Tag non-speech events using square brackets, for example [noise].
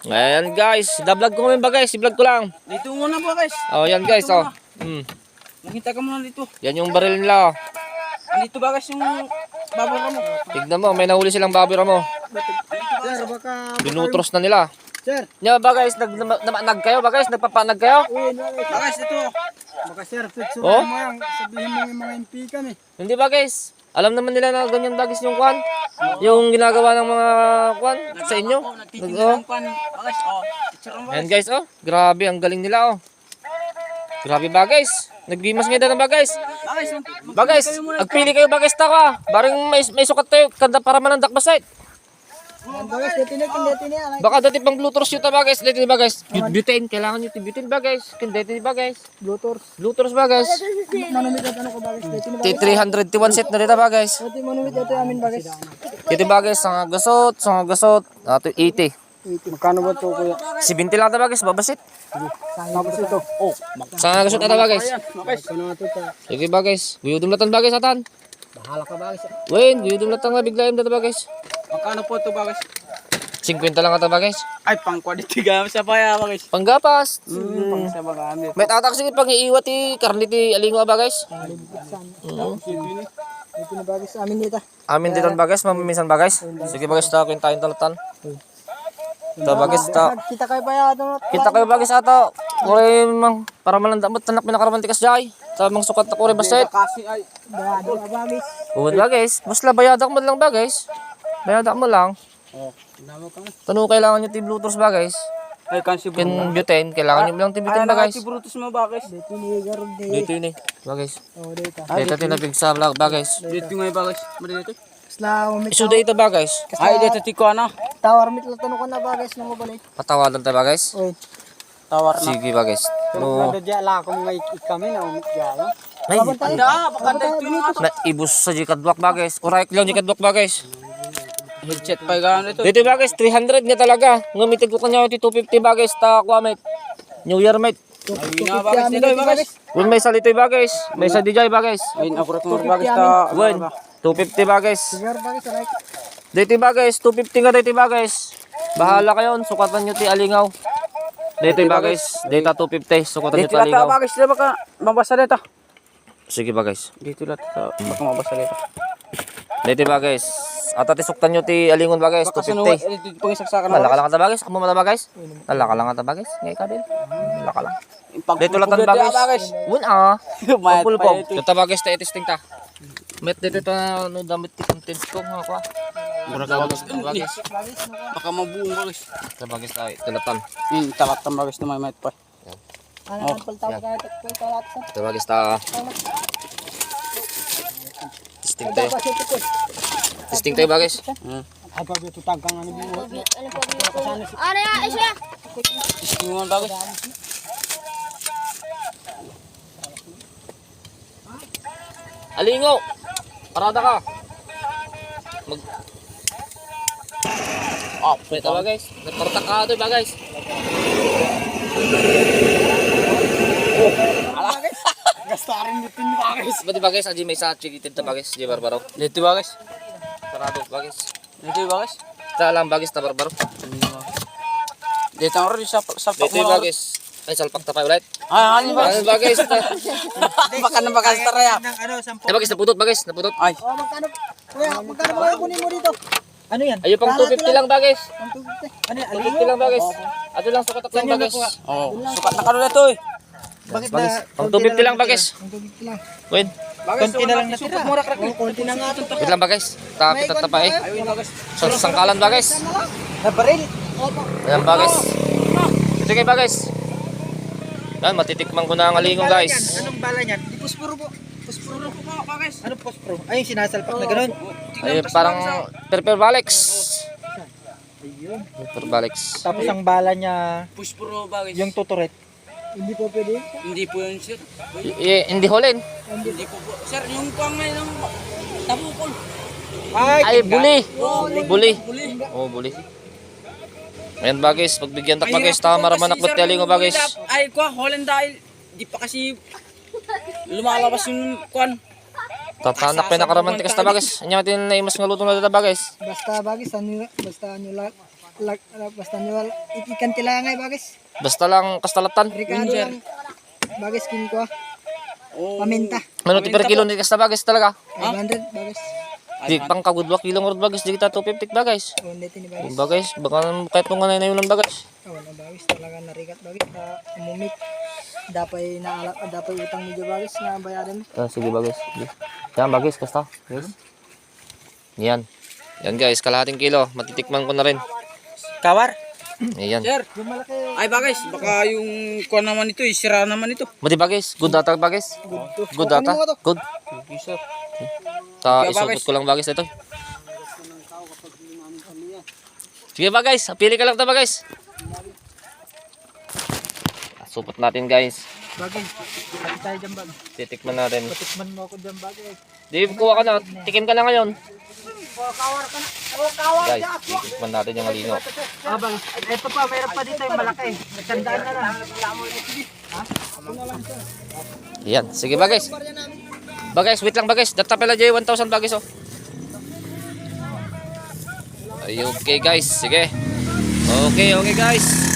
Ayan guys, da-vlog ko ngayon ba guys? I-vlog ko lang. Dito muna po guys. Oh, yan guys, oh. Hmm. Maghintay ka muna dito. Yan yung baril nila, oh. Dito ba guys yung babura mo? Tignan mo, may nahuli silang babira mo. Sir, baka... Binutros na nila. Sir, Nya ba guys, nag namanag kayo ba guys? Nagpapanag kayo? uy? Ba guys, ito. Baka sir, picture Oh? mo yan. Sabihin mo yung mga MP kami. Hindi ba guys? Alam naman nila na ganyan bagis yung kwan? Yung ginagawa ng mga kwan sa inyo? Nagtitinda oh. Ba guys, Ayan guys. guys, oh. Grabe, ang galing nila, oh. Grabe ba guys? Nagbimas nga daw ng bagais. Ba guys, agpili kayo bagais ta ka. Baring may, may sukat tayo, kanda para manandak basit. Yan, Baka dati pang Bluetooth shoot ta bagais, dati ba guys? Butane, kailangan nyo butane ba guys? Dati ba guys? Bluetooth. Bluetooth ba guys? Manumit ano ko bagay. Dito na Ti 301 set na dito ba guys? Manumit ito amin bagay. Dito ba guys, sanga gasot, sanga gasot, ato 80. Magkano ba ito kuya? Si 20 lang ta ba guys, babasit. Tapos ito. Oh, Sanga gasot ata ba guys? ito ba guys? Guyudum latan ba guys atan? Bahala ka bagay sir. Wayne, guyudum latan nga biglaim dito ba guys? Magkano po ito ba guys? 50 lang ata ba guys? Ay, pang quality gamit sa paya ba guys? Panggapas. Hmm, pang sa gamit. May tatak sige pang iiwat ti karni ti alingo ba guys? Dito na bagay sa amin dito. Amin dito ba guys? Mamiminsan ba guys? Sige ba guys, ta kwintahin talatan. Ito ba guys, ta Kita kayo pa yan. ano? kita kayo ba guys ato? Kure mang para malanda mo tanak pinakaramantikas jay. Ta mang sukat na kure baset. Kasi ay, Bayado ka bagay. Uwad ba guys? Musla bayadak mo lang ba guys? Bayadak mo lang. oh, damo ka. Tanong kailangan nyo ti Bluetooth ba guys? Ay, kansi Kin butane, kailangan nyo lang ti Ay, butane ba guys? nakati brutus mo ba guys? Dito ni Garod di. Dito yun eh. Ba guys? Oh, dito. Dito tinapig sa vlog ba guys? Dito nga ba guys? Mali dito. Isla, umit. Iso dito ba guys? Ay, dito tiko ano? Tawar mit lang tanong ko na bagay sa mga balik. Patawadan tayo ba guys? Oy. Tawar na. Sige ba guys? No. Nado diya la ko mga ikami na umit diya. Ay, baka dito yung ato. na ibus sa jikadwak ba guys? Correct lang jikadwak ba guys? Headset pa gano'n ito. Dito ba guys? 300 nga talaga. Ngumitig ko kanya yung 250 ba guys? Ta kuha mate. New Year mate. Ay, na ba guys? Dito ba guys? Kung may sa litoy ba guys? May sa DJ ba guys? Ay, akurat mo ba guys? Ta, Wen, 250 ba guys? Dito ba guys? 250 nga dito ba guys? Bahala kayo. Sukatan nyo ti alingaw. Dito ba guys? Data 250. Sukatan nyo Dito ti alingaw. ba guys? Dito baka mabasa dito. Sige ba guys? Dito lang ta. Baka mabasa dito. Dito ba guys? Ata ti suktan nyo ti alingon ba guys? Baka sinuwat. 250. Eh, dito pang isaksakan mo. Nalaka lang ta ba guys? Amo mata ba guys? Nalaka lang ta ba guys? Ngay ka din. Nalaka lang. Pag Dito lang tan ba guys? Wun ah. [laughs] Po. ito. Dito ba guys? Ta testing ta. Met dito ta no damit ti content ko nga ko. Mura ka guys. Ito ba guys? Baka mabuong ba guys? Ito ba guys? Ay, tilatan. Hmm, talat ba guys na may mayat pa. Ano ang paltaw ka ito ko talat sa. Ito ba guys? Ta testing tayo. Testing tayo ba guys? Hmm. Pag ito tagang ano bi. Ano ya, isa? Yung ba guys? Alingo! Parada ka! Mag... Oh, pwede ba guys? Nagpartak ka ito ba guys? Gastarin nitin ba guys. Pwede ba guys? Aji may sa chikitin ta ba guys? Di barbaro. Dito ba guys? Parado ba guys? Dito ba guys? Ta lang ba guys? Ta barbaro. Dito ang rin sa sa Dito ba guys? Ay, salpak ta pa ulit. Ay, ano ba? Ano ba guys? Baka na baka sa ya. Ng ano, sampo. Ay ba guys? Naputot ba guys? Naputot. Ay, Oh, magkano? Kuya, magkano ba kunin mo dito? Ano yan? Ayun pang 250 lang ba guys? Ang tubig. Ano yan? 250 lang ba guys? Ato lang sukat ako ba guys? oh, sukat na karon ito eh. Bakit Bagis. Pang 250 lang ba guys? Ang tubig lang. Win. Konti na lang natira. Mura crack. Oh, konti na nga ito. Wait lang ba guys? Ta kita ta pa eh. Ayun ba guys? Sa sangkalan ba guys? Na baril. Ayan ba guys? Sige ba guys? Yan, matitikman ko na ang alingong guys. Anong bala niyan? Di puspuro po. Puspuro po po guys. Ano puspuro? Ay, yung sinasalpak na gano'n. Ay, parang Perper Balex. Perper Balex. Tapos ang bala niya, Push pro ba guys? yung tuturet. Hindi po pwede. Hindi po yun sir. I- hindi holin. Hindi po po. Sir, yung pang may ng tabukol. Ay, buli. Buli. Huli. Oh, buli. Ayan ba guys, pagbigyan tak ba guys, tama raman ak ba't ba guys? Ay, kwa, Holland dahil di pa kasi lumalabas yung kwan. Tatanak pinakaraman tikas ta ba guys? Anya tin na imas nga luto na dito ba guys? Basta bagis, ano, basta ano lang. Lag, ano, basta niwal, ikikan tilangay bagis. Basta lang kastalatan. Ricardo lang. Bagis kin ko. ah. Oh. Paminta. Ano ti per kilo ni kasta bagis talaga. 500 bagis. Di pang kagudwa kilo ngurot bagis di kita 250 bagis. Oh, hindi ni bagis. Bagis, baka kahit nung ganay na yun lang bagis. Kawan na bagis talaga narikat bagis na umumit. Dapay na dapay utang medyo bagis na bayaran. Ah, sige bagis. Sige. Yan bagis kasta. Yes. Yan. Yan guys, kalahating kilo. Matitikman ko na rin. Kawar. Ayan. Sir. Malaki Ay bagay, baka yung kuha naman ito, eh, sira naman ito. Mati bagis. Good data bagis. good to. Good data. Kunin mo to. Good. sir. Ta bagis. ko lang bagis ito. Sige bagis, pili ka lang ta bagis. Supot natin guys. Bagay. Hati tayo dyan bagay. Titikman natin. Patikman mo ako dyan bagay. Dave, kuha ka na. Tikim ka na ngayon. Guys, titikman natin yung alino. Bagay. Ito pa, mayroon pa dito yung malaki. Nagtandaan na lang. Yan, sige bagis. Bagis, wait lang bagis. Data pala Jay, 1,000 bagis oh. Ay, okay guys, sige. Okay, okay guys.